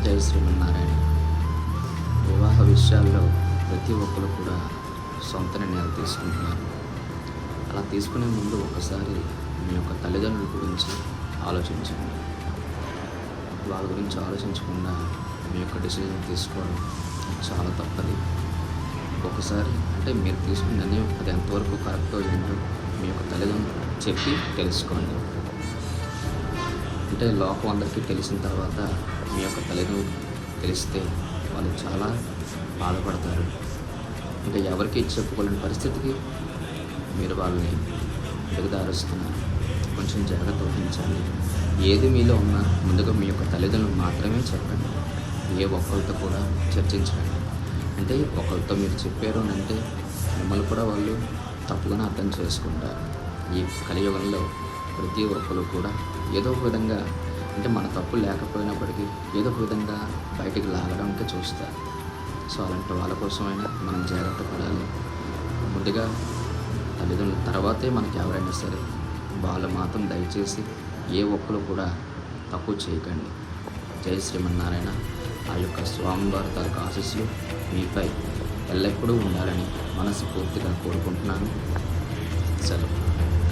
జై శ్రీమన్నారాయణ. వివాహ విషయాల్లో ప్రతి ఒక్కరు కూడా సొంత నిర్ణయాలు తీసుకుంటున్నారు. అలా తీసుకునే ముందు ఒకసారి మీ యొక్క తల్లిదండ్రుల గురించి ఆలోచించండి. వాళ్ళ గురించి ఆలోచించకుండా మీ యొక్క డిసిజన్ తీసుకోవడం చాలా తప్పది. ఒకసారి అంటే మీరు తీసుకున్న నిర్ణయం అది ఎంతవరకు కరెక్టో ఏంటో మీ యొక్క తల్లిదండ్రులు చెప్పి తెలుసుకోండి. అంటే లోకం అందరికీ తెలిసిన తర్వాత మీ యొక్క తల్లిదండ్రులు తెలిస్తే వాళ్ళు చాలా బాధపడతారు. ఇంకా ఎవరికి చెప్పుకోలేని పరిస్థితికి మీరు వాళ్ళని దిగదారుస్తున్నారు కొంచెం జాగ్రత్త వహించాలి ఏది మీలో ఉన్నా ముందుగా మీ యొక్క తల్లిదండ్రులు మాత్రమే చెప్పండి. ఏ ఒక్కరితో కూడా చర్చించకండి. అంటే ఒకరితో మీరు చెప్పారు అని అంటే మిమ్మల్ని కూడా వాళ్ళు తప్పుగానే అర్థం చేసుకుంటారు. ఈ కలియుగంలో ప్రతి ఒక్కరు కూడా ఏదో ఒక విధంగా అంటే మన తప్పు లేకపోయినప్పటికీ ఏదో ఒక విధంగా బయటికి లాగడానికి చూస్తారు. సో అలాంటి వాళ్ళ కోసమైనా మనం జాగ్రత్త పడాలి. ముందుగా తల్లిదండ్రుల తర్వాతే మనకి ఎవరైనా సరే వాళ్ళు మాత్రం దయచేసి ఏ ఒక్కరు కూడా తప్పు చేయకండి. జై శ్రీమన్నారాయణ. ఆ యొక్క స్వామివారి తాలూకు ఆశీస్సులు మీపై ఎల్లప్పుడూ ఉండాలని మనస్ఫూర్తిగా కోరుకుంటున్నాను. సెలవు.